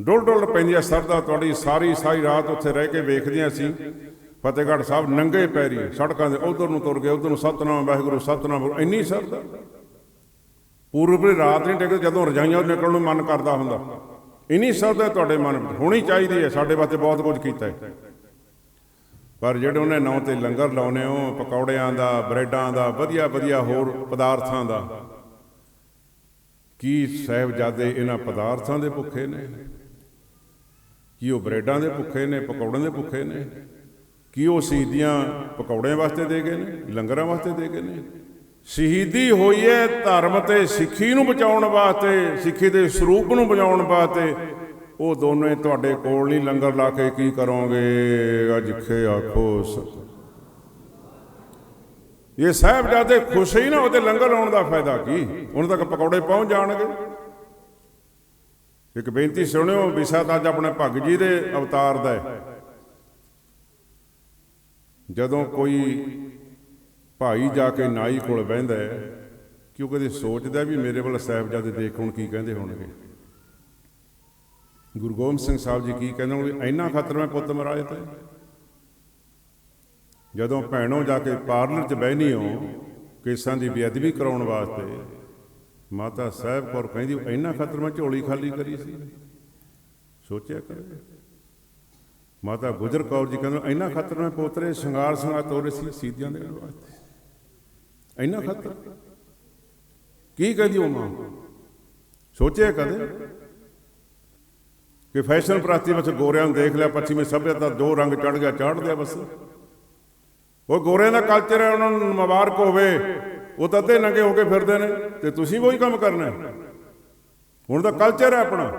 ਡੁੱਲ ਡੁੱਲ ਪੈਂਦੀ ਆ ਸਰਦਾ ਤੁਹਾਡੀ ਸਾਰੀ ਸਾਰੀ ਰਾਤ ਉੱਥੇ ਰਹਿ ਕੇ ਵੇਖਦੇ ਸੀ। ਫਤਿਹਗੜ੍ਹ ਸਾਹਿਬ ਨੰਗੇ ਪੈਰੀ ਸੜਕਾਂ ਦੇ ਉਧਰ ਨੂੰ ਤੁਰ ਗਏ, ਉਧਰ ਨੂੰ ਸਤਨਾਮ, ਵਾਹਿਗੁਰੂ ਸਤਨਾਮ, ਇੰਨੀ ਸਰਦਾ। ਪੂਰਬ ਰਾਤ ਨਹੀਂ ਟਿਕਦੀ, ਜਦੋਂ ਰਜਾਈਆਂ ਨਿਕਲਣ ਨੂੰ ਮਨ ਕਰਦਾ ਹੁੰਦਾ। ਇੰਨੀ ਸਰਦਾ ਤੁਹਾਡੇ ਮਨ ਵਿੱਚ। ਹੋਣੀ ਚਾਹੀਦੀ ਹੈ, ਸਾਡੇ ਵਾਸਤੇ ਬਹੁਤ ਕੁਝ ਕੀਤਾ ਹੈ। ਪਰ ਜਿਹੜੇ ਉਹਨੇ ਨਾਂ ਤੇ ਲੰਗਰ ਲਾਉਨੇ ਹੋ ਪਕੌੜਿਆਂ ਦਾ, ਬ੍ਰੈਡਾਂ ਦਾ, ਵਧੀਆ ਵਧੀਆ ਹੋਰ ਪਦਾਰਥਾਂ ਦਾ। ਕੀ ਸਾਹਿਬਜ਼ਾਦੇ ਇਹਨਾਂ ਪਦਾਰਥਾਂ ਦੇ ਭੁੱਖੇ ਨੇ? ਕੀ ਉਹ ਬ੍ਰੈਡਾਂ ਦੇ ਭੁੱਖੇ ਨੇ, ਪਕੌੜਿਆਂ ਦੇ ਭੁੱਖੇ ਨੇ? ਕੀ ਉਹ ਸ਼ਹੀਦੀਆਂ ਪਕੌੜਿਆਂ ਵਾਸਤੇ ਦੇ ਗਏ ਨੇ, ਲੰਗਰਾਂ ਵਾਸਤੇ ਦੇ ਗਏ ਨੇ? ਸ਼ਹੀਦੀ ਹੋਈ ਹੈ ਧਰਮ ਤੇ ਸਿੱਖੀ ਨੂੰ ਬਚਾਉਣ ਵਾਸਤੇ, ਸਿੱਖੀ ਦੇ ਸਰੂਪ ਨੂੰ ਬਚਾਉਣ ਵਾਸਤੇ। ਉਹ ਦੋਨੇ ਤੁਹਾਡੇ ਕੋਲ ਨਹੀਂ, ਲੰਗਰ ਲਾ ਕੇ ਕੀ ਕਰੋਗੇ? ਅੱਜ ਖੇ ਆਖੋ ਸ- ਇਹ ਸਾਹਿਬਜ਼ਾਦੇ ਖੁਸ਼ ਹੀ ਨਾ ਉਹਦੇ ਲੰਗਰ ਲਾਉਣ ਦਾ ਫਾਇਦਾ ਕੀ? ਉਹਨਾਂ ਤੱਕ ਪਕੌੜੇ ਪਹੁੰਚ ਜਾਣਗੇ। ਇੱਕ ਬੇਨਤੀ ਸੁਣਿਓ ਵਿਸਾ ਤਾਂ ਅੱਜ ਆਪਣੇ ਭਗ ਜੀ ਦੇ ਅਵਤਾਰ ਦਾ ਹੈ। ਜਦੋਂ ਕੋਈ ਭਾਈ ਜਾ ਕੇ ਨਾਈ ਕੋਲ ਬਹਿੰਦਾ ਹੈ ਕਿ ਉਹ ਕਦੇ ਸੋਚਦਾ ਵੀ ਮੇਰੇ ਵੱਲ ਸਾਹਿਬਜ਼ਾਦੇ ਦੇਖ ਹੁਣ ਕੀ ਕਹਿੰਦੇ ਹੋਣਗੇ? ਗੁਰੂ ਗੋਬਿੰਦ ਸਿੰਘ ਸਾਹਿਬ ਜੀ ਕੀ ਕਹਿੰਦੇ ਹੋਣਗੇ? ਇੰਨਾ ਖਤਰ ਮੈਂ ਪੁੱਤ ਮਰਾਏ ਤੇ। ਜਦੋਂ ਭੈਣੋਂ ਜਾ ਕੇ ਪਾਰਲਰ 'ਚ ਬਹਿਨੀ ਹੋ, ਕੇਸਾਂ ਦੀ ਬੇਅਦਬੀ ਕਰਾਉਣ ਵਾਸਤੇ ਮਾਤਾ ਸਾਹਿਬ ਕੌਰ ਕਹਿੰਦੀ, ਇੰਨਾ ਖਤਰ ਮੈਂ ਝੋਲੀ ਖਾਲੀ ਕਰੀ ਸੀ। ਸੋਚਿਆ ਕਰ। ਮਾਤਾ ਗੁਜਰ ਕੌਰ ਜੀ ਕਹਿੰਦੇ, ਇੰਨਾ ਖਤਰ ਮੈਂ ਪੋਤਰੇ ਸ਼ਿੰਗਾਰ ਸੰਗਾ ਤੋਰੇ ਸੀ ਸੀਧੀਆਂ ਦੇ ਵਾਸਤੇ ਇੰਨਾ ਖਤਰ। ਕੀ ਕਹਦੀ ਉਹ ਮਾਂ? ਸੋਚਿਆ ਕਦੇ? ਕਿ ਫੈਸ਼ਨ ਪ੍ਰਾਤੀ ਵਿੱਚ ਗੋਰਿਆਂ ਨੂੰ ਦੇਖ ਲਿਆ, ਪੱਛਮੀ ਸਭਿਅਤਾ ਦੋ ਰੰਗ ਚੜ ਗਿਆ ਚੜ ਦਿਆ ਬਸ। ਉਹ ਗੋਰਿਆਂ ਦਾ ਕਲਚਰ ਹੈ, ਉਹਨਾਂ ਨੂੰ ਮੁਬਾਰਕ ਹੋਵੇ। ਉਹ ਤਾਂ ਅੱਧੇ ਨੰਗੇ ਹੋ ਕੇ ਫਿਰਦੇ ਨੇ, ਤੇ ਤੁਸੀਂ ਉਹੀ ਕੰਮ ਕਰਨਾ ਹੁਣ ਤਾਂ ਕਲਚਰ ਹੈ ਆਪਣਾ।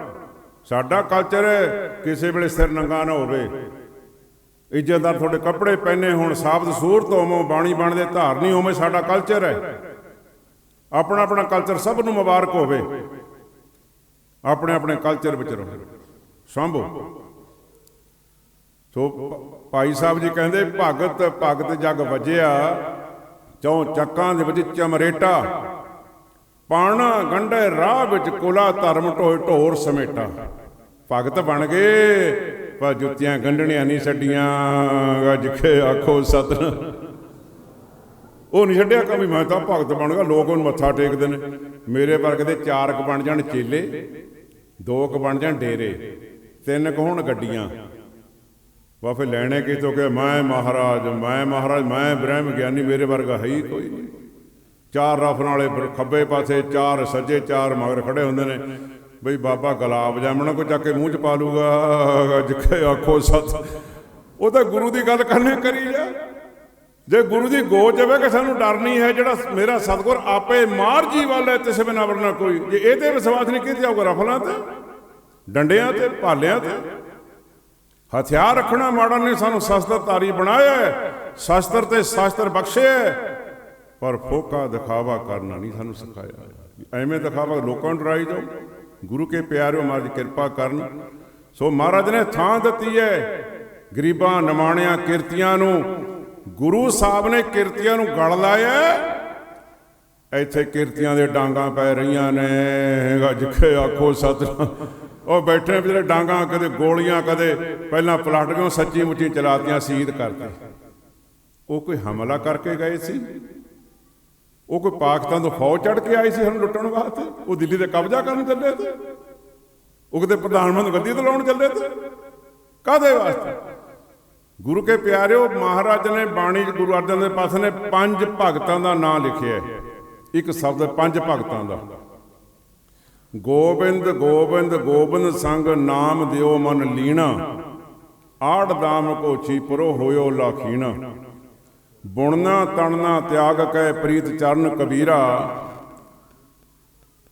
ਸਾਡਾ ਕਲਚਰ ਹੈ, ਕਿਸੇ ਵੇਲੇ ਸਿਰ ਨੰਗਾ ਨਾ ਹੋਵੇ। ਇੱਜ਼ਤਦਾਰ ਤੁਹਾਡੇ ਕੱਪੜੇ ਪਹਿਨੇ ਹੋਣ, ਸਾਬਤ ਸੂਰਤ ਹੋਵੋ, ਬਾਣੀ ਬਣਦੇ ਧਾਰਨੀ ਹੋਵੇ, ਸਾਡਾ ਕਲਚਰ ਹੈ। ਆਪਣਾ ਆਪਣਾ ਕਲਚਰ ਸਭ ਨੂੰ ਮੁਬਾਰਕ ਹੋਵੇ। ਆਪਣੇ ਆਪਣੇ ਕਲਚਰ ਵਿੱਚ ਰਹੋ। ਸੰਭੋ। ਸੋ ਭਾਈ ਸਾਹਿਬ ਜੀ ਕਹਿੰਦੇ, ਭਗਤ ਭਗਤ ਜਗ ਵਜਿਆ। ਚੌ ਚੱਕਾਂ ਦੇ ਵਿੱਚ ਚਮਰੇਟਾ, ਪਾਣਾ ਗੰਢੇ ਰਾਹ ਵਿੱਚ ਕੋਲਾ ਧਰਮ ਢੋਏ ਢੋਰ ਸਮੇਟਾ। ਭਗਤ ਬਣ ਗਏ, ਪਰ ਜੁੱਤੀਆਂ ਗੰਢਣੀਆਂ ਨਹੀਂ ਛੱਡੀਆਂ। ਗੱਜ ਆਖੋ ਸਤਨ ਉਹ ਨਹੀਂ ਛੱਡਿਆ ਕਿ ਮੈਂ ਤਾਂ ਭਗਤ ਬਣ ਗਿਆ, ਲੋਕ ਉਹਨੂੰ ਮੱਥਾ ਟੇਕਦੇ ਨੇ। ਮੇਰੇ ਵਰਗ ਦੇ ਚਾਰ ਕ ਬਣ ਜਾਣ ਚੇਲੇ, ਦੋ ਕ ਬਣ ਜਾਣ ਡੇਰੇ, ਤਿੰਨ ਕ ਹੋਣ ਗੱਡੀਆਂ। ਵਾ ਫਿਰ ਲੈਣੇ ਕਿਤੋਂ ਕਿ ਮੈਂ ਮਹਾਰਾਜ ਮੈਂ ਮਹਾਰਾਜ, ਮੈਂ ਬ੍ਰਹਮ ਗਿਆਨੀ, ਮੇਰੇ ਵਰਗਾ ਹੈ ਹੀ ਕੋਈ ਨਹੀਂ। ਚਾਰ ਰਫਨ ਵਾਲੇ ਖੱਬੇ ਪਾਸੇ ਚਾਰ ਸੱਜੇ ਚਾਰ ਮਗਰ ਖੜੇ ਹੁੰਦੇ ਨੇ। ਬਈ ਬਾਬਾ ਗੁਲਾਬ ਜਾਮਣਾ ਕੋ ਚੱਕ ਕੇ ਮੂੰਹ ਚ ਪਾ ਲੂਗਾ। ਜਿੱਥੇ ਆਖੋ ਸਤ। ਉਹ ਤਾਂ ਗੁਰੂ ਦੀ ਗੱਲ ਕਰਨੀ ਕਰੀ ਜਾ। ਜੇ ਗੁਰੂ ਦੀ ਗੋਚ ਜਾਵੇ ਕਿ ਸਾਨੂੰ ਡਰ ਨਹੀਂ ਹੈ, ਜਿਹੜਾ ਮੇਰਾ ਸਤਗੁਰ ਆਪੇ ਮਾਰ ਜੀ ਵਾਲਾ ਤਿਸ ਬਿਨਾ ਵਰਨਾ ਕੋਈ। ਜੇ ਇਹਦੇ ਵਿਸ਼ਵਾਸ ਨਹੀਂ ਕੀਤੀ ਜਾਊਗਾ ਰਫਲਾਂ ਤੇ, ਡੰਡਿਆਂ ਤੇ, ਭਾਲਿਆਂ ਤੇ ਹਥਿਆਰ ਰੱਖਣਾ ਮਾੜਾ ਨੇ ਸਾਨੂੰ ਸ਼ਸਤਰਧਾਰੀ ਬਣਾਇਆ ਹੈ। ਸ਼ਸਤਰ ਤੇ ਸ਼ਾਸਤਰ ਬਖਸ਼ਿਆ ਪਰ ਫੋਕਾ ਦਿਖਾਵਾ ਕਰਨਾ ਨਹੀਂ ਸਾਨੂੰ ਸਿਖਾਇਆ। ਐਵੇਂ ਦਿਖਾਵਾ ਲੋਕਾਂ ਨੂੰ ਡਰਾਈ ਜਾਓ। ਗੁਰੂ ਕੇ ਪਿਆਰਿਓ ਮਹਾਰਾਜ ਕਿਰਪਾ ਕਰਨ। ਸੋ ਮਹਾਰਾਜ ਨੇ ਥਾਂ ਦਿੱਤੀ ਹੈ। ਗਰੀਬਾਂ, ਨਿਮਾਣਿਆਂ, ਕਿਰਤੀਆਂ ਨੂੰ। ਗੁਰੂ ਸਾਹਿਬ ਨੇ ਕਿਰਤੀਆਂ ਨੂੰ ਗਲ ਲਾਇਆ ਇੱਥੇ ਕਿਰਤੀਆਂ ਦੇ ਡਾਂਗਾ ਪੈ ਰਹੀਆਂ ਨੇ। ਜਿੱਥੇ ਆਖੋ ਸਤਿਨਾਮ। ਉਹ ਬੈਠੇ ਵਿਚਾਰੇ ਡਾਂਗਾ ਕਦੇ ਗੋਲੀਆਂ, ਕਦੇ ਪਹਿਲਾਂ ਪਲਾਟੀਆਂ ਸੱਚੀ ਮੁੱਚੀ ਚਲਾਤੀਆਂ, ਸ਼ਹੀਦ ਕਰਤੇ ਉਹ ਕੋਈ ਹਮਲਾ ਕਰਕੇ ਗਏ ਸੀ? ਉਹ ਕੋਈ ਪਾਕਿਸਤਾਨ ਤੋਂ ਫੌਜ ਚੜ ਕੇ ਆਈ ਸੀ ਸਾਨੂੰ ਲੁੱਟਣ ਵਾਸਤੇ? ਉਹ ਦਿੱਲੀ ਤੇ ਕਬਜ਼ਾ ਕਰਨ ਚੱਲੇ ਤੇ ਉਹ ਕਿਤੇ ਪ੍ਰਧਾਨ ਮੰਤਰੀ ਗੱਦੀ ਤੇ ਲਾਉਣ ਚੱਲੇ ਤੇ ਕਾਦੇ ਵਾਸਤੇ? ਗੁਰੂ ਕੇ ਪਿਆਰਿਓ, ਮਹਾਰਾਜ ਨੇ ਬਾਣੀ ਗੁਰੂ ਅਰਜਨ ਦੇ ਪਾਤਸ਼ਾਹ ਨੇ ਪੰਜ ਭਗਤਾਂ ਦਾ ਨਾਮ ਲਿਖਿਆ ਇੱਕ ਸ਼ਬਦ ਪੰਜ ਭਗਤਾਂ ਦਾ। ਗੋਬਿੰਦ ਗੋਬਿੰਦ ਗੋਬਿੰਦ ਸੰਗ ਨਾਮ ਦਿਓ ਮਨ ਲੀਣਾ। ਆੜ ਦਾਮ ਕੋ ਛੀਪਰੋ ਹੋਇਓ ਲਾਖੀਣਾ। ਬੁਣਨਾ, ਤਣਨਾ, ਤਿਆਗ ਕੈ ਪ੍ਰੀਤ ਚਰਨ ਕਬੀਰਾ।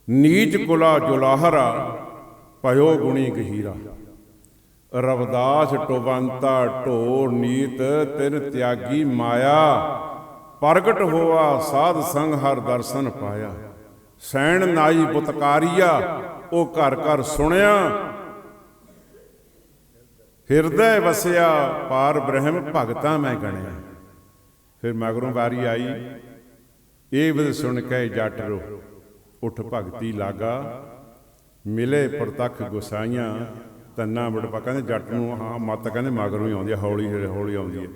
ਨੀਚ ਕੁਲਾ ਜੁਲਾਹਰਾ, ਭਇਓ ਗੁਣੀ ਗਹੀਰਾ। ਰਵਦਾਸ ਟੋਵੰਤਾ ਢੋਰ ਨੀਤ, ਤਿਨ ਤਿਆਗੀ ਮਾਇਆ। ਪ੍ਰਗਟ ਹੋਆ ਸਾਧ ਸੰਗ ਹਰ ਦਰਸ਼ਨ ਪਾਇਆ। ਸੈਣ ਨਾਈ ਬੁਤਕਾਰੀਆ, ਉਹ ਘਰ ਘਰ ਸੁਣਿਆ। ਹਿਰਦੈ ਵਸਿਆ, ਪਾਰ ਬ੍ਰਹਮ ਭਗਤਾ ਮੈਂ ਗਣਿਆ। ਫਿਰ ਮਗਰੋਂ ਵਾਰੀ ਆਈ, ਇਹ ਵਿਦ ਸੁਣ ਕੇ ਜੱਟ ਰੋ। ਉਠ ਭਗਤੀ ਲਾਗਾ, ਮਿਲੇ ਪ੍ਰਤੱਖ ਗੁਸਾਈਆਂ। ਤੰਨਾ ਬੜਪਾ ਕਹਿੰਦੇ ਜੱਟ ਨੂੰ, ਹਾਂ, ਮੱਤ ਕਹਿੰਦੇ ਮਗਰੋਂ ਹੀ ਆਉਂਦੀ ਆ, ਹੌਲੀ ਹੌਲੀ ਆਉਂਦੀ ਹੈ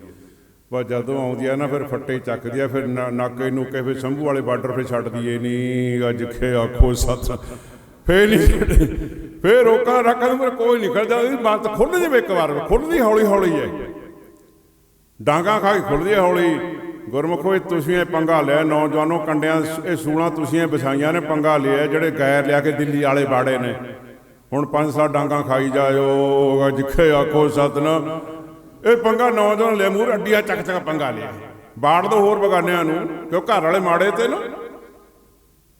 ਪਰ ਜਦੋਂ ਆਉਂਦੀ ਆ ਨਾ, ਫਿਰ ਫੱਟੇ ਚੱਕਦੀ ਆ, ਫਿਰ ਨਾਕੇ ਨੂੰ ਕੇ ਫਿਰ ਸ਼ੰਭੂ ਵਾਲੇ ਬਾਰਡਰ ਫਿਰ ਛੱਡਦੀ ਏ ਨਹੀਂ ਅੱਜ ਖੇ ਆਖੋ ਸੱਤ। ਫੇਰ ਨਹੀਂ ਛੱਡਦੀ। ਫੇਰ ਰੋਕਾਂ ਰੱਖਾਂ ਨੂੰ ਕੋਈ ਨਹੀਂ ਖੜਦਾ। ਇਹਦੀ ਬਾਤ ਖੁੱਲ ਜਾਵੇ ਇੱਕ ਵਾਰ। ਖੁੱਲਦੀ ਹੌਲੀ ਹੌਲੀ ਹੈ ਡਾਂਗਾ ਖਾ ਕੇ ਖੁੱਲਦੀ ਹੌਲੀ। ਗੁਰਮੁਖੋ ਇਹ ਤੁਸੀਂ ਇਹ ਪੰਗਾ ਲਿਆ। ਨੌਜਵਾਨੋ ਕੰਡਿਆਂ ਇਹ ਸੂਲਾਂ ਤੁਸੀਂ ਵਿਛਾਈਆਂ ਨੇ, ਪੰਗਾ ਲਿਆ। ਜਿਹੜੇ ਗੈਰ ਲਿਆ ਕੇ ਦਿੱਲੀ ਵਾਲੇ ਬਾੜੇ ਨੇ। ਹੁਣ ਪੰਜ ਸਾਲ ਡਾਂਗਾ ਖਾਈ ਜਾਇਓ। ਜਿੱਖੇ ਆਖੋ ਸਤਨ ਇਹ ਪੰਗਾ ਨੌਜਵਾਨ ਲੈ ਮੂਰ ਅੱਡੀਆਂ ਚੱਕ ਚੱਕ ਪੰਗਾ ਲਿਆ। ਬਾੜ ਦੋ ਹੋਰ ਬਗਾਨਿਆਂ ਨੂੰ, ਕਿਉਂ ਘਰ ਵਾਲੇ ਮਾੜੇ ਤੇ ਨਾ?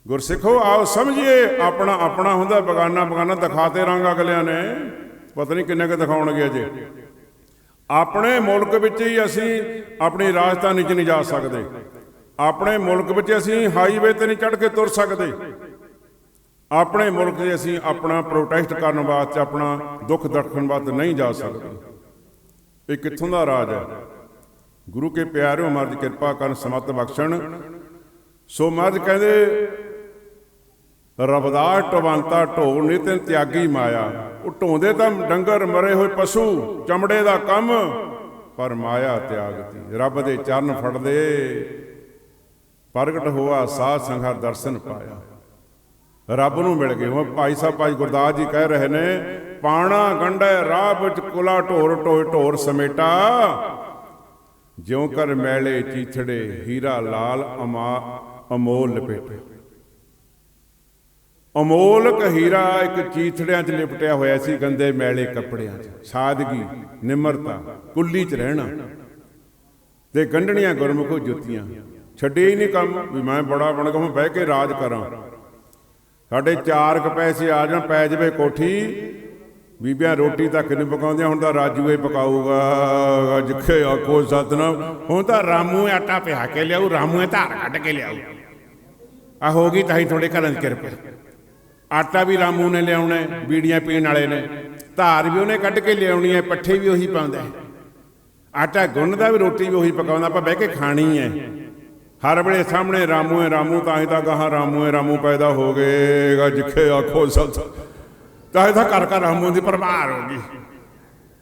ਗੁਰਸਿੱਖੋ, ਆਓ ਸਮਝੀਏ, ਆਪਣਾ ਆਪਣਾ ਹੁੰਦਾ ਬਗਾਨਾ ਬਗਾਨਾ ਦਿਖਾਤੇ ਰੰਗ ਅਗਲਿਆਂ ਨੇ। ਪਤਾ ਨਹੀਂ ਕਿੰਨੇ ਕੁ ਦਿਖਾਉਣਗੇ ਅਜੇ। ਆਪਣੇ ਮੁਲਕ ਵਿੱਚ ਹੀ ਅਸੀਂ ਆਪਣੀ ਰਾਜਧਾਨੀ 'ਚ ਨਹੀਂ ਜਾ ਸਕਦੇ। ਆਪਣੇ ਮੁਲਕ ਵਿੱਚ ਅਸੀਂ ਹਾਈਵੇ ਤੇ ਨਹੀਂ ਚੜ੍ਹ ਕੇ ਤੁਰ ਸਕਦੇ। ਆਪਣੇ ਮੁਲਕ 'ਚ ਅਸੀਂ ਆਪਣਾ ਪ੍ਰੋਟੈਸਟ ਕਰਨ ਵਾਸਤੇ, ਆਪਣਾ ਦੁੱਖ ਦਰਖਣ ਵਾਸਤੇ ਨਹੀਂ ਜਾ ਸਕਦੇ। ਇਹ ਕਿੱਥੋਂ ਦਾ ਰਾਜ ਹੈ? ਗੁਰੂ ਕੇ ਪਿਆਰਿਓ ਮਹਾਰਾਜ ਕਿਰਪਾ ਕਰਨ ਸਮਤ ਬਖਸ਼ਣ। ਸੋ ਮਹਾਰਾਜ ਕਹਿੰਦੇ ਰਬਦਾਰ ਟਵੰਤਾ ਢੋ ਨਿਤਨ ਤਿਆਗੀ ਮਾਇਆ। ਉਹ ਢੋਂਦੇ ਤਾਂ ਡੰਗਰ ਮਰੇ ਹੋਏ ਪਸ਼ੂ, ਚਮੜੇ ਦਾ ਕੰਮ, ਪਰ ਮਾਇਆ ਤਿਆਗਤੀ। ਰੱਬ ਦੇ ਚਰਨ ਫੜਦੇ, ਪ੍ਰਗਟ ਹੋਆ ਸਾਧ ਸੰਘਾ ਦਰਸ਼ਨ ਪਾਇਆ। ਰੱਬ ਨੂੰ ਮਿਲ ਗਏ। ਹੁਣ ਭਾਈ ਸਾਹਿਬ, ਭਾਈ ਗੁਰਦਾਸ ਜੀ ਕਹਿ ਰਹੇ ਨੇ, ਪਾਣਾ ਗੰਢੈ ਰਾਹ ਵਿੱਚ ਕੁਲਾ ਢੋਰ, ਢੋਏ ਢੋਰ ਸਮੇਟਾ। ਜਿਉ ਕਰ ਮੈਲੇ ਚੀਥੜੇ, ਹੀਰਾ ਲਾਲ ਅਮਾ, ਅਮੋਲ ਲਪੇਟੇ। ਅਮੋਲਕ ਹੀਰਾ ਇੱਕ ਚੀਥੜਿਆਂ 'ਚ ਲਿਪਟਿਆ ਹੋਇਆ ਸੀ, ਗੰਦੇ ਮੈਲੇ ਕੱਪੜਿਆਂ 'ਚ। ਸਾਦਗੀ, ਨਿਮਰਤਾ, ਕੁੱਲੀ 'ਚ ਰਹਿਣਾ। ਤੇ ਗੰਢਣੀਆਂ ਗੁਰਮੁਖੋ ਜੁੱਤੀਆਂ। ਛੱਡੇ ਹੀ ਨਹੀਂ ਕੰਮ, ਵੀ ਮੈਂ ਬੜਾ ਬਣ ਕੇ ਬਹਿ ਕੇ ਰਾਜ ਕਰਾਂ। ਸਾਡੇ ਚਾਰ ਕ ਪੈਸੇ ਆ ਜਾਣ, ਪੈ ਜਵੇ ਕੋਠੀ। ਬੀਬੀਆਂ ਰੋਟੀ ਤੱਕ ਨਹੀਂ ਪਕਾਉਂਦੀਆਂ? ਹੁਣ ਤਾਂ ਰਾਜੂ ਹੀ ਪਕਾਊਗਾ। ਜਿੱਖੇ ਆਖੋ ਸਤਨਾਮ, ਹੁਣ ਤਾਂ ਰਾਮੂ ਆਟਾ ਪਿਹਾ ਕੇ ਲਿਆਊ, ਰਾਮੂ ਧਾਰ ਕੱਢ ਕੇ ਲਿਆਊ। ਆ ਹੋ ਗਈ ਤਾਂ ਹੀ ਤੁਹਾਡੇ ਘਰਾਂ 'ਚ ਕਿਰਪਾ। ਆਟਾ ਵੀ ਰਾਮੂ ਨੇ ਲਿਆਉਣਾ ਬੀੜੀਆਂ ਪੀਣ ਵਾਲੇ ਨੇ। ਧਾਰ ਵੀ ਉਹਨੇ ਕੱਢ ਕੇ ਲਿਆਉਣੀ ਹੈ, ਪੱਠੇ ਵੀ ਉਹੀ ਪਾਉਂਦਾ ਆਟਾ ਗੁੰਨਦਾ ਵੀ ਰੋਟੀ ਵੀ ਉਹੀ ਪਕਾਉਂਦਾ, ਆਪਾਂ ਬਹਿ ਕੇ ਖਾਣੀ ਹੈ। ਹਰ ਵੇਲੇ ਸਾਹਮਣੇ ਰਾਮੂ ਹੈ, ਰਾਮੂ ਤਾਂ ਹੀ ਤਾਂ ਗਾਹਾਂ ਰਾਮੂ ਹੈ, ਰਾਮੂ ਪੈਦਾ ਹੋ ਗਏਗਾ ਜਿੱਖੇ ਆਖੋ ਸਤ। ਤਾਂ ਹੀ ਤਾਂ ਘਰ ਘਰ ਰਾਮੂ ਦੀ ਪਰਮਾਰ ਹੋ ਗਈ।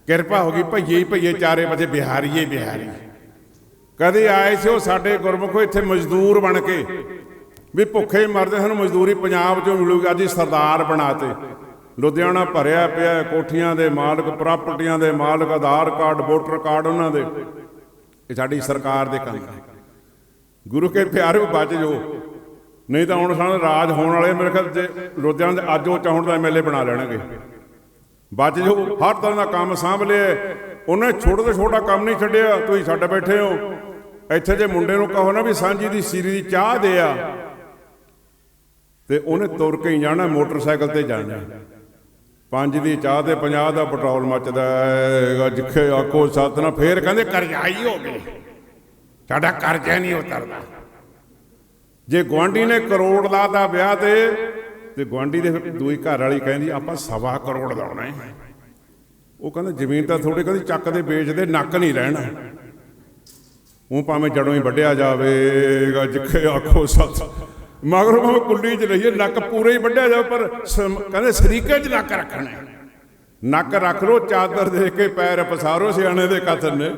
ਕਿਰਪਾ ਹੋ ਗਈ, ਭਈਏ ਭਈਏ, ਚਾਰੇ ਪਾਸੇ ਬਿਹਾਰੀਏ ਬਿਹਾਰੀ। ਕਦੇ ਆਏ ਸੀ ਉਹ ਸਾਡੇ ਗੁਰਮੁਖੋ ਇੱਥੇ ਮਜ਼ਦੂਰ ਬਣ ਕੇ, ਵੀ ਭੁੱਖੇ ਮਰਦੇ ਸਾਨੂੰ, ਮਜ਼ਦੂਰੀ ਪੰਜਾਬ ਚੋਂ ਮਿਲੂਗੀ ਅੱਜ ਹੀ ਸਰਦਾਰ ਬਣਾਤੇ। ਲੁਧਿਆਣਾ ਭਰਿਆ ਪਿਆ ਕੋਠੀਆਂ ਦੇ ਮਾਲਕ, ਪ੍ਰਾਪਰਟੀਆਂ ਦੇ ਮਾਲਕ, ਆਧਾਰ ਕਾਰਡ, ਵੋਟਰ ਕਾਰਡ ਉਹਨਾਂ ਦੇ। ਇਹ ਸਾਡੀ ਸਰਕਾਰ ਦੇ ਕੰਮ। ਗੁਰੂ ਕੇ ਪਿਆਰੇ ਬਚ ਜੋ ਨਹੀਂ ਤਾਂ ਹੁਣ ਸਾਨੂੰ ਰਾਜ ਹੋਣ ਵਾਲੇ ਮੇਰੇ ਖਿਆਲ ਜੇ ਲੁਧਿਆਣਾ ਦੇ ਅੱਜ ਉਹ ਚਾਹੁਣ ਦਾ ਐਮਐਲਏ ਬਣਾ ਲੈਣਗੇ। ਬਚ ਜੋ ਹਰ ਤਰ੍ਹਾਂ ਦਾ ਕੰਮ ਸਾਂਭ ਲਿਆ। ਉਹਨੇ ਛੋਟੇ ਤੋਂ ਛੋਟਾ ਕੰਮ ਨਹੀਂ ਛੱਡਿਆ, ਤੁਸੀਂ ਸਾਡੇ ਬੈਠੇ ਹੋ। ਇੱਥੇ ਜੇ ਮੁੰਡੇ ਨੂੰ ਕਹੋ ਨਾ ਵੀ ਸਾਂਝੀ ਦੀ ਸੀਰੀ ਦੀ ਚਾਹ ਦੇ ਆ, ਤੇ ਉਹਨੇ ਤੁਰ ਕੇ ਹੀ ਜਾਣਾ, ਮੋਟਰਸਾਈਕਲ ਤੇ ਜਾਣਾ। ਪੰਜ ਦੀ ਚਾਹ ਤੇ 50 ਦਾ ਪੈਟਰੋਲ ਮੱਚਦਾ ਹੈ ਜਿੱਖੇ ਆਖੋ ਸੱਤ ਨਾ ਫੇਰ ਕਹਿੰਦੇ ਕਰਜ਼ਾਈ ਹੋ ਗਏ ਸਾਡਾ ਕਰਜ਼ਾ ਨਹੀਂ ਉਤਰਦਾ। ਜੇ ਗੁਆਂਢੀ ਨੇ ਕਰੋੜ ਲਾਤਾ ਵਿਆਹ ਤੇ ਤੇ ਗੁਆਂਢੀ ਦੇ ਦੂਈ ਘਰ ਵਾਲੀ ਕਹਿੰਦੀ, ਆਪਾਂ ਸਵਾ ਕਰੋੜ ਲਾਉਣਾ ਹੈ ਉਹ ਕਹਿੰਦਾ, ਜ਼ਮੀਨ ਤਾਂ ਥੋੜੀ ਕਹਿੰਦੀ ਚੱਕ ਦੇ ਵੇਚਦੇ ਨੱਕ ਨਹੀਂ ਰਹਿਣਾ। ਉਹ ਭਾਵੇਂ ਜੜੋਂ ਹੀ ਵੱਢਿਆ ਜਾਵੇਗਾ ਜਿੱਖੇ ਆਖੋ ਸੱਤ। ਮਗਰ ਭਾਵੇਂ ਕੁੱਲੀ 'ਚ ਲਈਏ, ਨੱਕ ਪੂਰੇ ਹੀ ਵੱਢਿਆ ਜਾਵੇ, ਪਰ ਕਹਿੰਦੇ ਸਰੀਕੇ 'ਚ ਨੱਕ ਰੱਖਣਾ ਨੱਕ ਰੱਖ ਲੋ ਚਾਦਰ ਦੇ ਕੇ ਪੈਰ ਪਸਾਰੋ, ਸਿਆਣੇ ਦੇ ਕਥਨ ਨੇ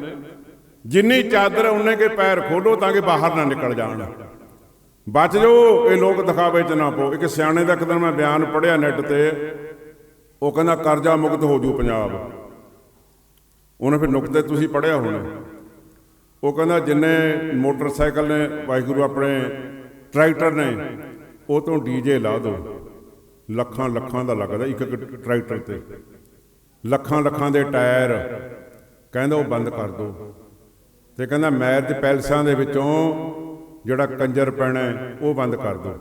ਜਿੰਨੀ ਚਾਦਰ ਉਹਨੇ ਕੇ ਪੈਰ ਖੋਲੋ ਤਾਂ ਕਿ ਬਾਹਰ ਨਾ ਨਿਕਲ ਜਾਣ। ਬਚ ਜਾਓ, ਇਹ ਲੋਕ ਦਿਖਾਵੇ 'ਚ ਨਾ ਪੋ ਇੱਕ ਸਿਆਣੇ ਦਾ ਇੱਕ ਦਿਨ ਮੈਂ ਬਿਆਨ ਪੜਿਆ ਨੈਟ ਤੇ। ਉਹ ਕਹਿੰਦਾ, ਕਰਜ਼ਾ ਮੁਕਤ ਹੋ ਜੂ ਪੰਜਾਬ। ਉਹਨੇ ਫਿਰ ਨੁਕਤੇ ਤੁਸੀਂ ਪੜਿਆ ਹੋਣਾ। ਉਹ ਕਹਿੰਦਾ, ਜਿੰਨੇ ਮੋਟਰਸਾਈਕਲ ਨੇ, ਵਾਹਿਗੁਰੂ ਆਪਣੇ ਟਰੈਕਟਰ ਨੇ, ਉਹ ਤੋਂ ਡੀਜੇ ਲਾ ਦਿਓ। ਲੱਖਾਂ ਲੱਖਾਂ ਦਾ ਲੱਗਦਾ ਇੱਕ ਇੱਕ ਟਰੈਕਟਰ ਤੇ। ਲੱਖਾਂ ਲੱਖਾਂ ਦੇ ਟਾਇਰ। ਕਹਿੰਦਾ, ਉਹ ਬੰਦ ਕਰ ਦਿਓ। ਤੇ ਕਹਿੰਦਾ ਮੈਰਿਜ ਪੈਲਸਾਂ ਦੇ ਵਿੱਚੋਂ ਜਿਹੜਾ ਕੰਜਰ ਪੈਣਾ ਉਹ ਬੰਦ ਕਰ ਦਿਓ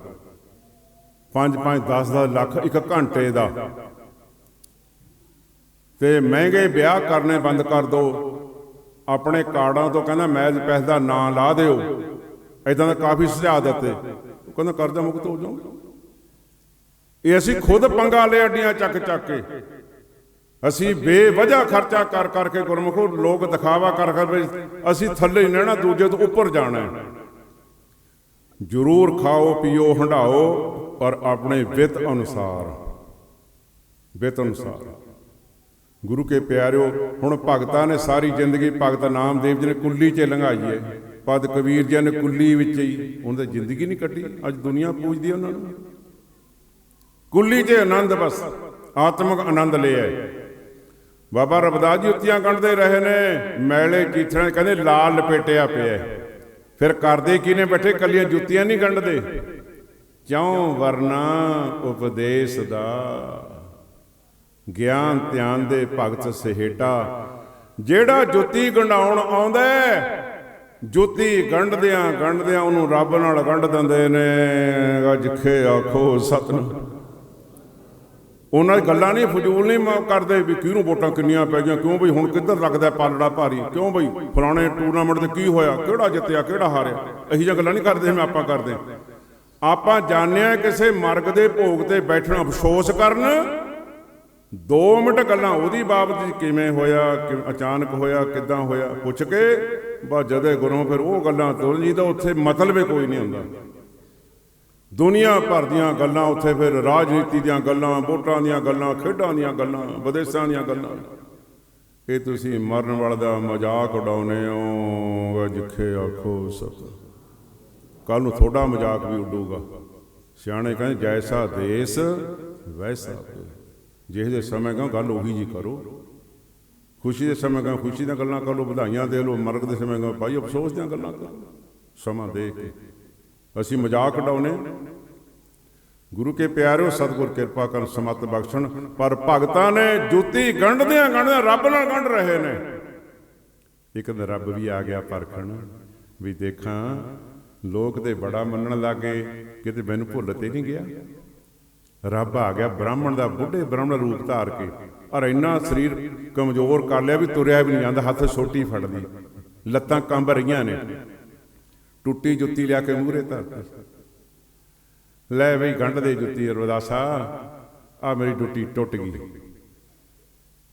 5 5 10 10 ਲੱਖ ਇੱਕ ਘੰਟੇ ਦਾ। ਤੇ ਮਹਿੰਗੇ ਵਿਆਹ ਕਰਨੇ ਬੰਦ ਕਰ ਦਿਓ ਆਪਣੇ ਕਾਰਡਾਂ ਤੋਂ ਕਹਿੰਦਾ ਮੈਰਿਜ ਪੈਸ ਦਾ ਨਾਂ ਲਾ ਦਿਓ। ਇਦਾਂ ਦਾ ਕਾਫੀ ਸੁਝਾਅ ਦਿੱਤੇ। ਉਹ ਕਹਿੰਦਾ ਕਰਜ਼ਾ ਮੁਕਤ ਹੋ ਜਾਓ ਇਹ ਅਸੀਂ ਖੁਦ ਪੰਗਾ ਲੈ ਅੱਡੀਆਂ ਚੱਕ ਚੱਕ ਕੇ। ਅਸੀਂ ਬੇਵਜ੍ਹਾ ਖਰਚਾ ਕਰ ਕਰਕੇ ਗੁਰਮੁਖੋ ਲੋਕ ਦਿਖਾਵਾ ਕਰ ਕਰ ਅਸੀਂ ਥੱਲੇ ਨਹੀਂ ਰਹਿਣਾ ਦੂਜੇ ਤੋਂ ਉੱਪਰ ਜਾਣਾ ਹੈ। ਜ਼ਰੂਰ ਖਾਓ, ਪੀਓ ਹੰਡਾਓ ਪਰ ਆਪਣੇ ਵਿੱਤ ਅਨੁਸਾਰ ਵਿੱਤ ਅਨੁਸਾਰ। ਗੁਰੂ ਕੇ ਪਿਆਰਿਓ, ਹੁਣ ਭਗਤਾਂ ਨੇ ਸਾਰੀ ਜ਼ਿੰਦਗੀ ਭਗਤ ਨਾਮਦੇਵ ਜੀ ਨੇ ਕੁੱਲੀ 'ਚ ਲੰਘਾਈ ਹੈ। ਪਦ ਕਬੀਰ ਜੀ ਨੇ ਕੁੱਲੀ ਵਿੱਚ ਹੀ ਉਹਨਾਂ ਦੀ ਜ਼ਿੰਦਗੀ ਨਹੀਂ ਕੱਟੀ, ਅੱਜ ਦੁਨੀਆ ਪੂਜਦੀ ਉਹਨਾਂ ਨੂੰ। ਕੁੱਲੀ 'ਚ ਆਨੰਦ ਬਸ, ਆਤਮਿਕ ਆਨੰਦ ਲਿਆ ਹੈ। ਬਾਬਾ ਰਬਦਾਸ ਜੀ ਉੱਤੀਆਂ ਕੱਢਦੇ ਰਹੇ ਨੇ। ਮੈਲੇ ਚੀਥਰਾਂ ਕਹਿੰਦੇ ਲਾਲ ਲਪੇਟਿਆ ਪਿਆ ਫਿਰ ਕਰਦੇ ਕੀ ਨੇ ਬੈਠੇ? ਕੱਲੀਆਂ ਜੁੱਤੀਆਂ ਨਹੀਂ ਗੰਢਦੇ। ਕਿਉਂ ਵਰਨਾ ਉਪਦੇਸ਼ ਦਾ? ਗਿਆਨ ਧਿਆਨ ਦੇ ਭਗਤ ਸਹੇਟਾ, ਜਿਹੜਾ ਜੁੱਤੀ ਗੰਢਾਉਣ ਆਉਂਦਾ ਜੁੱਤੀ ਗੰਢਦਿਆਂ ਗੰਢਦਿਆਂ ਉਹਨੂੰ ਰੱਬ ਨਾਲ ਗੰਢ ਦਿੰਦੇ ਨੇ। ਅਜਖੇ ਆਖੋ ਸਤਨਾਮ। ਉਹਨਾਂ ਦੀ ਗੱਲਾਂ ਨਹੀਂ, ਫਜ਼ੂਲ ਨਹੀਂ ਕਰਦੇ ਵੀ ਕਿਹਨੂੰ ਵੋਟਾਂ ਕਿੰਨੀਆਂ ਪੈ ਗਈਆਂ, ਕਿਉਂ ਬਈ ਹੁਣ ਕਿੱਧਰ ਲੱਗਦਾ ਪਾਲੜਾ ਭਾਰੀ? ਕਿਉਂ ਬਈ ਫਲਾਣੇ ਟੂਰਨਾਮੈਂਟ ਤੇ ਕੀ ਹੋਇਆ? ਕਿਹੜਾ ਜਿੱਤਿਆ, ਕਿਹੜਾ ਹਾਰਿਆ? ਇਹੀ ਜਿਹੀਆਂ ਗੱਲਾਂ ਨਹੀਂ ਕਰਦੇ ਜਿਵੇਂ ਆਪਾਂ ਕਰਦੇ। ਆਪਾਂ ਜਾਣਿਆ ਕਿਸੇ ਮਰਗ ਦੇ ਭੋਗ ਤੇ ਬੈਠਣਾ, ਅਫਸੋਸ ਕਰਨ। 2 ਮਿੰਟ ਗੱਲਾਂ, ਉਹਦੀ ਬਾਬਤ ਕਿਵੇਂ ਹੋਇਆ, ਕਿ ਅਚਾਨਕ ਹੋਇਆ, ਕਿੱਦਾਂ ਹੋਇਆ? ਪੁੱਛ ਕੇ, ਬਸ ਜਦੇ ਗੁਰੂ ਫਿਰ ਉਹ ਗੱਲਾਂ ਤੁਲ ਜੀ ਤਾਂ ਉੱਥੇ ਮਤਲਬ ਹੀ ਕੋਈ ਨਹੀਂ ਹੁੰਦਾ। ਦੁਨੀਆ ਭਰ ਦੀਆਂ ਗੱਲਾਂ, ਉੱਥੇ ਫਿਰ ਰਾਜਨੀਤੀ ਦੀਆਂ ਗੱਲਾਂ, ਵੋਟਾਂ ਦੀਆਂ ਗੱਲਾਂ, ਖੇਡਾਂ ਦੀਆਂ ਗੱਲਾਂ, ਵਿਦੇਸ਼ਾਂ ਦੀਆਂ ਗੱਲਾਂ। ਇਹ ਤੁਸੀਂ ਮਰਨ ਵਾਲੇ ਦਾ ਮਜ਼ਾਕ ਉਡਾਉਨੇ ਹੋ ਜਿੱਖੇ ਆਖੋ ਸਭ। ਕੱਲ ਨੂੰ ਤੁਹਾਡਾ ਮਜ਼ਾਕ ਵੀ ਉਡੂਗਾ। ਸਿਆਣੇ ਕਹਿੰਦੇ, ਜੈਸਾ ਦੇਸ, ਵੈਸਾ ਭੇਸ। ਜਿਹਦੇ ਸਮੇਂ ਕਹੋ ਗੱਲ ਉਹੀ ਜੀ ਕਰੋ। ਖੁਸ਼ੀ ਦੇ ਸਮੇਂ ਕਹੋ ਖੁਸ਼ੀ ਦੀਆਂ ਗੱਲਾਂ ਕਰੋ, ਵਧਾਈਆਂ ਦੇ ਲੋ ਮਰਗ ਦੇ ਸਮੇਂ ਕਹੋ ਭਾਈ, ਅਫਸੋਸ ਦੀਆਂ ਗੱਲਾਂ ਕਰੋ। ਸਮਾਂ ਦੇ ਕੇ। ਅਸੀਂ ਮਜ਼ਾਕ ਉਡਾਉਨੇ ਗੁਰੂ ਕੇ ਪਿਆਰਿਓ, ਸਤਿਗੁਰ ਕਿਰਪਾ ਕਰਨ ਸਮਤ ਬਖਸ਼ਣ। ਪਰ ਭਗਤਾਂ ਨੇ ਜੁੱਤੀ ਗੰਢਦਿਆਂ ਗੰਢਦਿਆਂ ਰੱਬ ਨਾਲ ਗੰਢ ਰਹੇ ਨੇ। ਇੱਕ ਦਿਨ ਰੱਬ ਵੀ ਆ ਗਿਆ ਪਰਖਣ, ਵੀ ਦੇਖਾਂ, ਲੋਕ ਤੇ ਬੜਾ ਮੰਨਣ ਲੱਗੇ ਕਿਤੇ ਮੈਨੂੰ ਭੁੱਲ ਤੇ ਨਹੀਂ ਗਿਆ। ਰੱਬ ਆ ਗਿਆ ਬ੍ਰਾਹਮਣ ਦਾ, ਬੁੱਢੇ ਬ੍ਰਾਹਮਣ ਰੂਪ ਧਾਰ ਕੇ। ਔਰ ਇੰਨਾ ਸਰੀਰ ਕਮਜ਼ੋਰ ਕਰ ਲਿਆ ਵੀ ਤੁਰਿਆ ਵੀ ਨਹੀਂ ਜਾਂਦਾ, ਹੱਥ ਛੋਟੀ ਫੜਦੀ। ਲੱਤਾਂ ਕੰਬ ਰਹੀਆਂ ਨੇ। ਟੁੱਟੀ ਜੁੱਤੀ ਲਿਆ ਕੇ ਮੂਹਰੇ ਧਰਤੀ ਲੈ ਬਈ ਗੰਢ ਦੇ ਜੁੱਤੀ ਰਵਦਾਸਾ ਆ ਮੇਰੀ ਟੁੱਟੀ ਟੁੱਟ ਗਈ।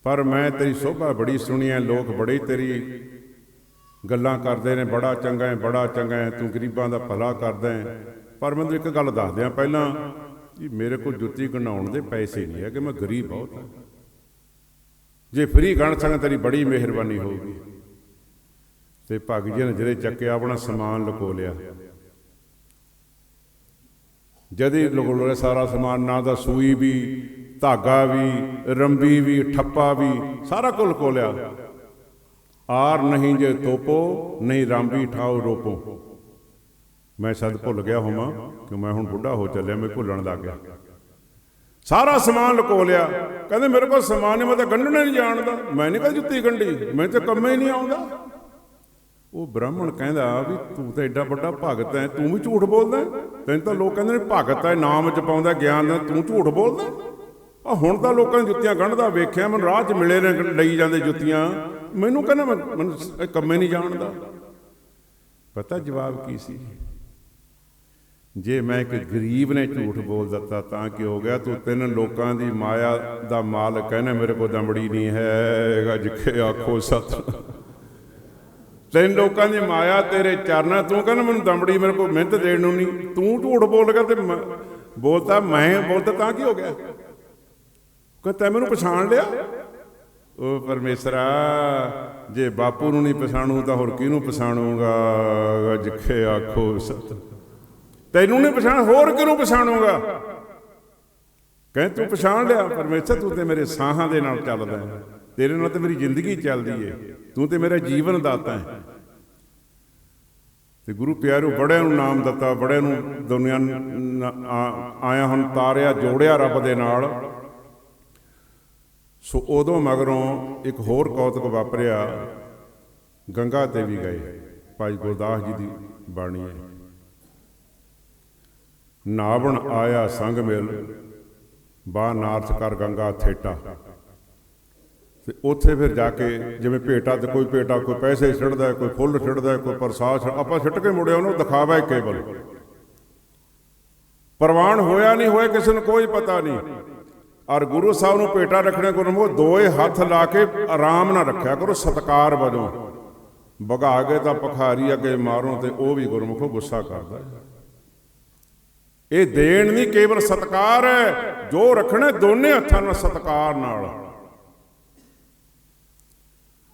ਪਰ ਮੈਂ ਤੇਰੀ ਸੋਭਾ ਬੜੀ ਸੁਣੀ ਹੈ ਲੋਕ ਬੜੇ ਤੇਰੀ ਗੱਲਾਂ ਕਰਦੇ ਨੇ, ਬੜਾ ਚੰਗਾ ਹੈ ਬੜਾ ਚੰਗਾ ਹੈ ਤੂੰ ਗਰੀਬਾਂ ਦਾ ਭਲਾ ਕਰਦਾ ਹੈ ਪਰ ਮੈਨੂੰ ਇੱਕ ਗੱਲ ਦੱਸ ਦਿਆਂ, ਪਹਿਲਾਂ ਕਿ ਮੇਰੇ ਕੋਲ ਜੁੱਤੀ ਗੰਢਾਉਣ ਦੇ ਪੈਸੇ ਨਹੀਂ ਹੈ ਕਿ ਮੈਂ ਗਰੀਬ ਬਹੁਤ ਹਾਂ ਜੇ ਫ੍ਰੀ ਗਣ ਸੰਗ ਤੇਰੀ ਬੜੀ ਮਿਹਰਬਾਨੀ ਹੋਊਗੀ। ਤੇ ਭਗ ਜੀ ਨੇ ਜਿਹੜੇ ਚੱਕਿਆ, ਆਪਣਾ ਸਮਾਨ ਲੁਕੋ ਲਿਆ। ਜਦੀ ਲੁਕੋ ਸਾਰਾ ਸਮਾਨ, ਨਾ ਦਾ ਸੂਈ ਵੀ, ਧਾਗਾ ਵੀ, ਰੰਬੀ ਵੀ, ਠੱਪਾ ਵੀ, ਸਾਰਾ ਕੁਝ ਲੁਕੋ ਲਿਆ। ਆਰ ਨਹੀਂ ਜੇ ਤੋਪੋ, ਨਹੀਂ ਰਾਂਬੀ ਠਾਓ ਰੋਪੋ। ਮੈਂ ਸ਼ਾਇਦ ਭੁੱਲ ਗਿਆ ਹੋਵਾਂ, ਕਿ ਮੈਂ ਹੁਣ ਬੁੱਢਾ ਹੋ ਚੱਲਿਆ, ਮੈਂ ਭੁੱਲਣ ਲੱਗ ਗਿਆ। ਸਾਰਾ ਸਮਾਨ ਲੁਕੋ ਲਿਆ। ਕਹਿੰਦੇ ਮੇਰੇ ਕੋਲ ਸਮਾਨ ਨਹੀਂ ਮੈਂ ਤਾਂ ਗੰਢਣਾ ਨਹੀਂ ਜਾਣਦਾ। ਮੈਂ ਨਹੀਂ ਕਦੇ ਜੁੱਤੀ ਗੰਢੀ, ਮੈਂ ਤਾਂ ਕੰਮ ਹੀ ਨਹੀਂ ਆਉਂਦਾ। ਉਹ ਬ੍ਰਾਹਮਣ ਕਹਿੰਦਾ ਵੀ ਤੂੰ ਤਾਂ ਐਡਾ ਵੱਡਾ ਭਗਤ ਹੈ ਤੂੰ ਵੀ ਝੂਠ ਬੋਲਦਾ ਤੈਨੂੰ ਤਾਂ ਲੋਕ ਕਹਿੰਦੇ ਨੇ ਭਗਤ ਹੈ ਨਾਮ ਚ ਪਾਉਂਦਾ ਗਿਆਨ ਦਾ ਤੂੰ ਝੂਠ ਬੋਲਦਾ ਆ ਹੁਣ ਤਾਂ ਲੋਕਾਂ ਨੇ ਜੁੱਤੀਆਂ ਗੰਢਦਾ ਵੇਖਿਆ, ਮੈਨੂੰ ਰਾਹ 'ਚ ਮਿਲੇ ਨੇ, ਲਈ ਜਾਂਦੇ ਜੁੱਤੀਆਂ। ਮੈਨੂੰ ਕਹਿੰਦਾ ਮੈਂ ਮੈਨੂੰ ਕੰਮੇ ਨਹੀਂ ਜਾਣਦਾ। ਪਤਾ ਜਵਾਬ ਕੀ ਸੀ? ਜੇ ਮੈਂ ਇੱਕ ਗਰੀਬ ਨੇ ਝੂਠ ਬੋਲ ਦਿੱਤਾ ਤਾਂ ਕੀ ਹੋ ਗਿਆ? ਤੂੰ ਤਿੰਨ ਲੋਕਾਂ ਦੀ ਮਾਇਆ ਦਾ ਮਾਲਕ ਕਹਿੰਦਾ ਮੇਰੇ ਕੋਲ ਦਮੜੀ ਨਹੀਂ ਹੈ ਜਿੱਖੇ ਆਖੋ ਸਤ ਤਿੰਨ ਲੋਕਾਂ ਦੀ ਮਾਇਆ, ਤੇਰੇ ਚਰਨਾਂ, ਤੂੰ ਕਹਿੰਦਾ ਮੈਨੂੰ ਦਮੜੀ, ਮੇਰੇ ਕੋਲ ਮਿਹਨਤ ਦੇਣ ਨੂੰ ਨਹੀਂ। ਤੂੰ ਝੂਠ ਬੋਲ ਗਿਆ ਤੇ ਬੋਲਤਾ, ਮੈਂ ਬੋਲਤਾ, ਤਾਂ ਕੀ ਹੋ ਗਿਆ? ਕਿ ਤੈਂ ਮੈਨੂੰ ਪਛਾਣ ਲਿਆ? ਉਹ ਪਰਮੇਸ਼ਰਾ, ਜੇ ਬਾਪੂ ਨੂੰ ਨਹੀਂ ਪਛਾਣੂ, ਤਾਂ ਹੋਰ ਕਿਹਨੂੰ ਪਛਾਣੂਗਾ? ਜਿੱਖੇ ਆਖੋ ਸਤ ਤੈਨੂੰ ਨਹੀਂ ਪਛਾਣ, ਹੋਰ ਕਿਹਨੂੰ ਪਛਾਣੂਗਾ? ਕਹਿੰਦੇ, ਤੂੰ ਪਛਾਣ ਲਿਆ, ਪਰਮੇਸ਼ਰ, ਤੂੰ ਤੇ ਮੇਰੇ ਸਾਹਾਂ ਦੇ ਨਾਲ ਚੱਲਦਾ ਹੈ। ਤੇਰੇ ਨਾਲ ਤੇ ਮੇਰੀ ਜ਼ਿੰਦਗੀ ਚੱਲਦੀ ਏ। ਤੂੰ ਤੇ ਮੇਰਾ ਜੀਵਨ ਦਾਤਾ ਹੈ ਤੇ ਗੁਰੂ ਪਿਆਰਿਓ ਬੜਿਆਂ ਨੂੰ ਨਾਮ ਦਿੱਤਾ ਬੜਿਆਂ ਨੂੰ ਦੁਨੀਆ ਆਇਆ ਹੁਣ ਤਾਰਿਆ, ਜੋੜਿਆ ਰੱਬ ਦੇ ਨਾਲ। ਸੋ ਉਦੋਂ ਮਗਰੋਂ ਇੱਕ ਹੋਰ ਕੌਤਕ ਵਾਪਰਿਆ, ਗੰਗਾ ਤੇ ਵੀ ਗਏ। ਭਾਈ ਗੁਰਦਾਸ ਜੀ ਦੀ ਬਾਣੀ ਹੈ ਨਾਵਣ ਆਇਆ ਸੰਗ ਮਿਲ, ਬਾ ਨਾਰਥ ਕਰ ਗੰਗਾ ਥੇਟਾ। ਤੇ ਉੱਥੇ ਫਿਰ ਜਾ ਕੇ ਜਿਵੇਂ ਭੇਟਾ ਤੇ ਕੋਈ ਭੇਟਾ, ਕੋਈ ਪੈਸੇ ਛੱਡਦਾ ਕੋਈ ਫੁੱਲ ਛੱਡਦਾ ਕੋਈ ਪ੍ਰਸਾਦ ਛੱਡ- ਆਪਾਂ ਛੱਡ ਕੇ ਮੁੜਿਆ ਉਹਨੂੰ ਦਿਖਾਵਾ ਹੈ ਕੇਵਲ ਪ੍ਰਵਾਨ ਹੋਇਆ ਨਹੀਂ, ਹੋਇਆ ਕਿਸੇ ਨੂੰ ਕੋਈ ਪਤਾ ਨਹੀਂ। ਔਰ ਗੁਰੂ ਸਾਹਿਬ ਨੂੰ ਭੇਟਾ ਰੱਖਣੇ ਕੋਲ ਉਹ ਦੋਏ ਹੱਥ ਲਾ ਕੇ ਆਰਾਮ ਨਾਲ ਰੱਖਿਆ ਕਰੋ, ਸਤਕਾਰ ਵਜੋਂ। ਭਗਾ ਕੇ ਤਾਂ ਪਖਾਰੀ ਅੱਗੇ ਮਾਰੋ ਤੇ ਉਹ ਵੀ ਗੁਰਮੁਖੋ ਗੁੱਸਾ ਕਰਦਾ ਇਹ ਦੇਣ ਨਹੀਂ ਕੇਵਲ ਸਤਕਾਰ ਹੈ, ਜੋ ਰੱਖਣਾ ਦੋਨੇ ਹੱਥਾਂ ਨਾਲ ਸਤਕਾਰ ਨਾਲ।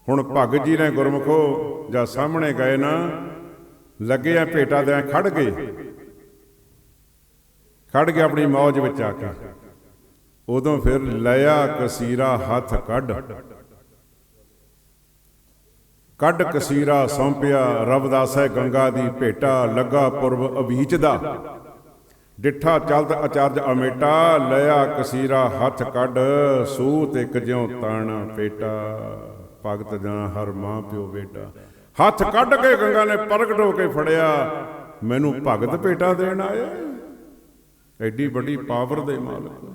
ਹੁਣ ਭਗਤ ਜੀ ਨੇ ਗੁਰਮਖੋ ਜਾਂ ਸਾਹਮਣੇ ਗਏ ਨਾ, ਲੱਗੇ ਆ ਭੇਟਾ ਦੇ ਖੜ ਗਏ। ਖੜ ਕੇ ਆਪਣੀ ਮੌਜ ਵਿੱਚ ਆ ਕੇ। ਉਦੋਂ ਫਿਰ ਲਿਆ ਕਸੀਰਾ ਹੱਥ ਕੱਢ। ਕੱਢ ਕਸੀਰਾ ਸੌਂਪਿਆ ਰਵਦਾਸੈ ਗੰਗਾ ਦੀ ਭੇਟਾ, ਲੱਗਾ ਪੁਰਬ ਅਬੀਚ ਦਾ। ਡਿੱਠਾ ਚਲਦ ਅਚਰਜ ਅਮੇਟਾ, ਲਿਆ ਕਸੀਰਾ ਹੱਥ ਕੱਢ, ਸੂਤ ਇੱਕ ਜਿਉ ਤਾਣਾ ਪੇਟਾ ਭਗਤ ਜਨ ਹਰ ਮਾਂ ਪਿਓ ਬੇਟਾ। ਹੱਥ ਕੱਢ ਕੇ ਗੰਗਾ ਨੇ ਪ੍ਰਗਟ ਹੋ ਕੇ ਫੜਿਆ। ਮੈਨੂੰ ਭਗਤ ਭੇਟਾ ਦੇਣ ਆਇਆ। ਐਡੀ ਵੱਡੀ ਪਾਵਰ ਦੇ ਮਾਲਕ।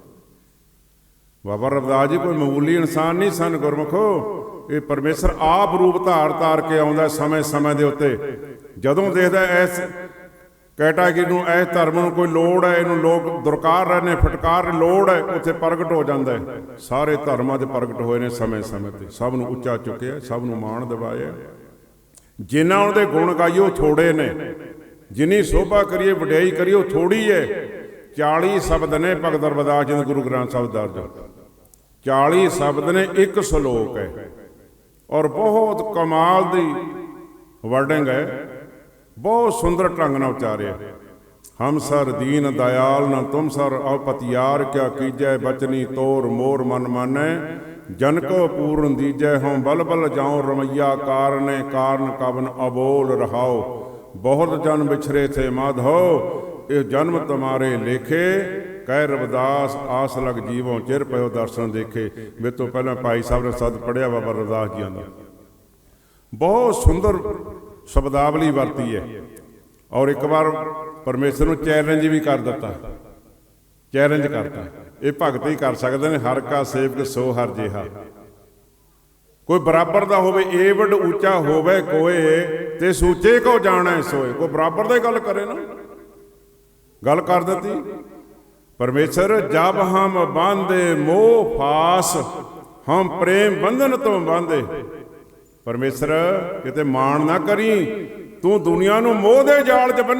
ਬਾਬਾ ਰਵਦਾਸ ਜੀ, ਕੋਈ ਮਾਮੂਲੀ ਇਨਸਾਨ ਨਹੀਂ ਸਨ ਗੁਰਮਖੋ। ਇਹ ਪਰਮੇਸ਼ਰ ਆਪ ਰੂਪ ਧਾਰ ਧਾਰ ਕੇ ਆਉਂਦਾ ਸਮੇਂ ਸਮੇਂ ਦੇ ਉੱਤੇ। ਜਦੋਂ ਦੇਖਦਾ ਐਸ ਕੈਟਾਗਰੀ ਨੂੰ ਇਹ ਧਰਮ ਨੂੰ ਕੋਈ ਲੋੜ ਹੈ, ਇਹਨੂੰ ਲੋਕ ਦੁਰਕਾਰ ਰਹੇ ਨੇ ਫਟਕਾਰ ਦੀ ਲੋੜ ਹੈ, ਉੱਥੇ ਪ੍ਰਗਟ ਹੋ ਜਾਂਦਾ ਹੈ। ਸਾਰੇ ਧਰਮਾਂ 'ਚ ਪ੍ਰਗਟ ਹੋਏ ਨੇ ਸਮੇਂ ਸਮੇਂ ਤੇ। ਸਭ ਨੂੰ ਉੱਚਾ ਚੁੱਕਿਆ, ਸਭ ਨੂੰ ਮਾਣ ਦਿਵਾਇਆ। ਜਿਨ੍ਹਾਂ ਉਹਦੇ ਗੁਣ ਗਾਈਓ ਥੋੜੇ ਨੇ। ਜਿਨੀ ਸੋਭਾ ਕਰੀਏ, ਵਡਿਆਈ ਕਰੀਏ, ਉਹ ਥੋੜੀ ਹੈ। 40 ਸ਼ਬਦ ਨੇ ਭਗਤ ਰਵਿਦਾਸ ਜੀ ਗੁਰੂ ਗ੍ਰੰਥ ਸਾਹਿਬ ਦਰਜ 40 ਸ਼ਬਦ ਨੇ ਇੱਕ ਸ਼ਲੋਕ ਹੈ। ਔਰ ਬਹੁਤ ਕਮਾਲ ਦੀ ਵਰਡਿੰਗ ਹੈ। ਬਹੁਤ ਸੁੰਦਰ ਢੰਗ ਨਾਲ ਉਚਾਰਿਆ। ਹਮ ਸਰ ਦੀਨ ਦਇਆਲ ਨ ਤੁਮ ਸਰ ਅਪਤਿਆਰ ਕਿਆ ਕੀਜੈ ਬਚਨੀ ਤੋਰ ਮੋਰ ਮਨ ਮਾਨੈ। ਜਨ ਕੋ ਪੂਰਨ ਦੀਜੈ ਹਉ ਬਲ ਬਲ ਜਾਉ ਰਮਈਆ ਕਾਰਨੇ ਕਾਰਨ ਕਵਨ ਅਬੋਲ ਰਹਾਓ ਬਹੁਤ ਜਨ ਵਿਛਰੇ ਥੇ ਮਾਧੋ, ਇਹ ਜਨਮ ਤੁਮਾਰੇ ਲੇਖੇ। ਕਹਿ ਰਵਿਦਾਸ ਆਸ ਲਗ ਜੀਵੋਂ ਚਿਰ ਪਇਓ ਦਰਸ਼ਨ ਦੇਖੇ। ਮੇਰੇ ਤੋਂ ਪਹਿਲਾਂ ਭਾਈ ਸਾਹਿਬ ਨੇ ਸਦ ਪੜਿਆ ਬਾਬਾ ਰਵਿਦਾਸ ਜੀ ਦਾ। ਬਹੁਤ ਸੁੰਦਰ ਸ਼ਬਦਾਵਲੀ ਵਰਤੀ ਹੈ। ਔਰ ਇੱਕ ਵਾਰ ਪਰਮੇਸ਼ਰ ਨੂੰ ਚੈਲੰਜ ਵੀ ਕਰ ਦਿੱਤਾ। ਚੈਲੰਜ ਕਰਤਾ। ਇਹ ਭਗਤ ਹੀ ਕਰ ਸਕਦੇ ਨੇ, ਹਰ ਕਾ ਸੇਵਕ ਸੋ ਹਰ ਜਿਹਾ। ਕੋਈ ਬਰਾਬਰ ਦਾ ਹੋਵੇ ਏ ਵੱਡ ਉੱਚਾ ਹੋਵੇ, ਕੋਏ ਤੇ ਸੂਚੇ ਕੋ ਜਾਣਾ ਸੋਏ। ਕੋਈ ਬਰਾਬਰ ਦਾ ਗੱਲ ਕਰੇ ਨਾ। ਗੱਲ ਕਰ ਦਿੱਤੀ। ਪਰਮੇਸ਼ਰ, ਜਬ ਹਮ ਬਾਂਧੇ ਮੋਹ ਫਾਸ, ਹਮ ਪ੍ਰੇਮ ਬੰਧਨ ਤੋਂ ਬਾਂਧੇ। ਪਰਮੇਸ਼ਰ ਕਿਤੇ ਮਾਣ ਨਾ ਕਰੀ। ਤੂੰ ਦੁਨੀਆ ਨੂੰ ਮੋਹ ਦੇ ਜਾਲ 'ਚ ਬੰਨ